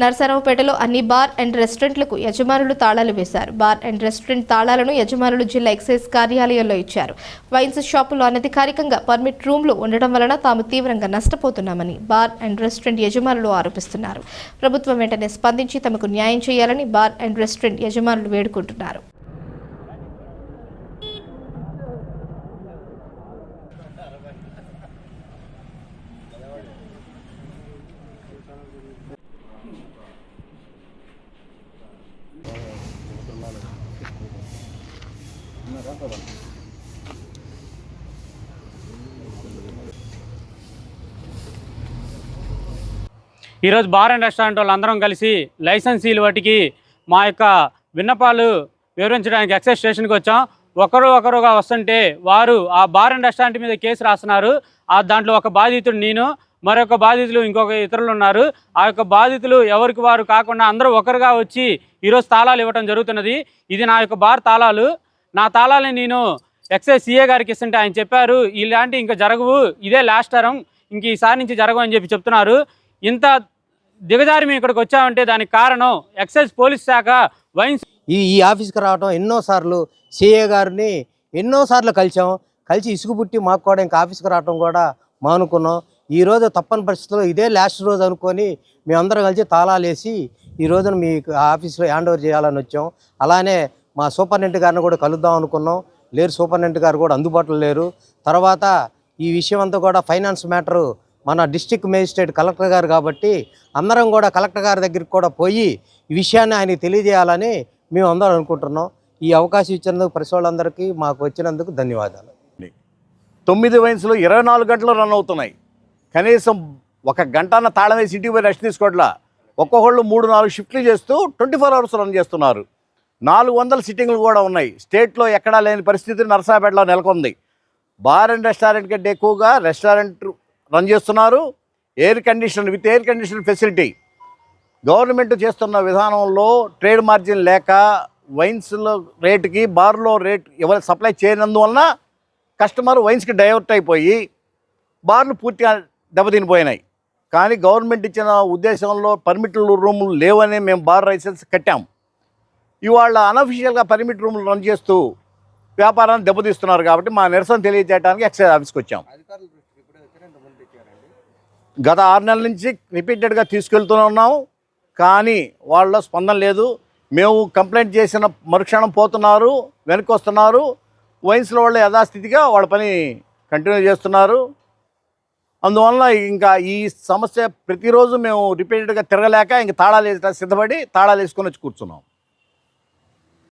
నరసరావుపేటలో అన్ని bar and రెస్టారెంట్లకు యజమానులు తాళాలు వేశారు. బార్ అండ్ రెస్టారెంట్ తాళాలను యజమానులు జిల్లా ఎక్సైజ్ కార్యాలయంలో ఇచ్చారు. వైన్స్ షాపులో అనధికారికంగా పర్మిట్ రూమ్లు ఉండడం వలన తాము తీవ్రంగా నష్టపోతున్నామని బార్ అండ్ రెస్టారెంట్ యజమానులు ఆరోపిస్తున్నారు. ప్రభుత్వం వెంటనే స్పందించి తమకు న్యాయం చేయాలని బార్ అండ్ రెస్టారెంట్ యజమానులు వేడుకుంటున్నారు. ఈరోజు బార్ అండ్ రెస్టారెంట్ వాళ్ళందరం కలిసి లైసెన్సీలు వాటికి మా యొక్క విన్నపాలు వివరించడానికి ఎక్సైజ్ స్టేషన్కి వచ్చాం. ఒకరు ఒకరుగా వస్తుంటే వారు ఆ బార్ అండ్ రెస్టారెంట్ మీద కేసు రాస్తున్నారు. ఆ దాంట్లో ఒక బాధితుడు నేను మరొక బాధితులు ఇంకొక ఇతరులు ఉన్నారు. ఆ యొక్క బాధితులు ఎవరికి వారు కాకుండా అందరూ ఒకరుగా వచ్చి ఈరోజు తాళాలు ఇవ్వడం జరుగుతున్నది. ఇది నా యొక్క బార్ తాళాలు. నా తాళాలని నేను ఎక్సైజ్ సీఏ గారికి ఇస్తుంటే ఆయన చెప్పారు ఇలాంటి ఇంకా జరగవు ఇదే లాస్ట్ తరం ఇంక ఈసారి నుంచి జరగవు అని చెప్పి చెప్తున్నారు. ఇంత దిగజారి మేము ఇక్కడికి వచ్చామంటే దానికి కారణం ఎక్సైజ్ పోలీస్ శాఖ వైన్స్ ఈ ఈ ఆఫీస్కి రావడం ఎన్నోసార్లు సిఏ గారిని ఎన్నోసార్లు కలిసాం కలిసి ఇసుగు పుట్టి మాకు కూడా ఇంకా ఆఫీస్కి రావడం కూడా మానుకున్నాం ఈ రోజు తప్పని పరిస్థితుల్లో ఇదే లాస్ట్ రోజు అనుకొని మేమందరం కలిసి తాళాలు వేసి ఈ రోజున మీకు ఆఫీస్లో హ్యాండ్ ఓవర్ చేయాలని వచ్చాం. అలానే మా సూపరింటెండెంట్ గారిని కూడా కలుద్దాం అనుకున్నాం. లేరు సూపరింటెండెంట్ గారు కూడా అందుబాటులో లేరు. తర్వాత ఈ విషయం అంతా కూడా ఫైనాన్స్ మ్యాటరు మన డిస్టిక్ మేజిస్ట్రేట్ కలెక్టర్ గారు కాబట్టి అందరం కూడా కలెక్టర్ గారి దగ్గరికి కూడా పోయి ఈ విషయాన్ని ఆయనకి తెలియజేయాలని మేము అందరం అనుకుంటున్నాం. ఈ అవకాశం ఇచ్చినందుకు ప్రతి వాళ్ళందరికీ మాకు వచ్చినందుకు ధన్యవాదాలు. తొమ్మిది వయసులో ఇరవై నాలుగు గంటలు రన్ అవుతున్నాయి. కనీసం ఒక గంటన్న తాళం వేసి ఇంటికి పోయి రెస్ట్ తీసుకోవట్లా. ఒక్కొక్కళ్ళు మూడు నాలుగు షిఫ్ట్లు చేస్తూ ట్వంటీ ఫోర్ అవర్స్ రన్ చేస్తున్నారు. నాలుగు వందల సిట్టింగ్లు కూడా ఉన్నాయి. స్టేట్లో ఎక్కడా లేని పరిస్థితి నరసాపేటలో నెలకొంది. బార్ అండ్ రెస్టారెంట్ కంటే ఎక్కువగా రెస్టారెంట్ రన్ చేస్తున్నారు. Air condition with air condition facility government చేస్తున్న విధానంలో ట్రేడ్ మార్జిన్ లేక వైన్స్లో రేటుకి బార్లో రేట్ ఎవరు సప్లై చేయనందువలన కస్టమర్ వైన్స్కి డైవర్ట్ అయిపోయి బార్లు పూర్తిగా దెబ్బతినిపోయినాయి. కానీ గవర్నమెంట్ ఇచ్చిన ఉద్దేశంలో పర్మిట్లు రూములు లేవని మేము బార్ లైసెన్స్ కట్టాం. ఇవాళ అనఫిషియల్గా పర్మిట్ రూములు రన్ చేస్తూ వ్యాపారాన్ని దెబ్బతీస్తున్నారు కాబట్టి మా నిరసన తెలియజేయడానికి ఎక్సైజ్ ఆఫీస్కి వచ్చాం. గత ఆరు నెలల నుంచి రిపీటెడ్గా తీసుకెళ్తూనే ఉన్నాం కానీ వాళ్ళ స్పందన లేదు. మేము కంప్లైంట్ చేసిన మరుక్షణం పోతున్నారు వెనక్కి వస్తున్నారు వైన్స్లో వాళ్ళు యథాస్థితిగా వాళ్ళ పని కంటిన్యూ చేస్తున్నారు. అందువలన ఇంకా ఈ సమస్య ప్రతిరోజు మేము రిపీటెడ్గా తిరగలేక ఇంక తాళాలు సిద్ధపడి తాళాలు వేసుకొని వచ్చి కూర్చున్నాం.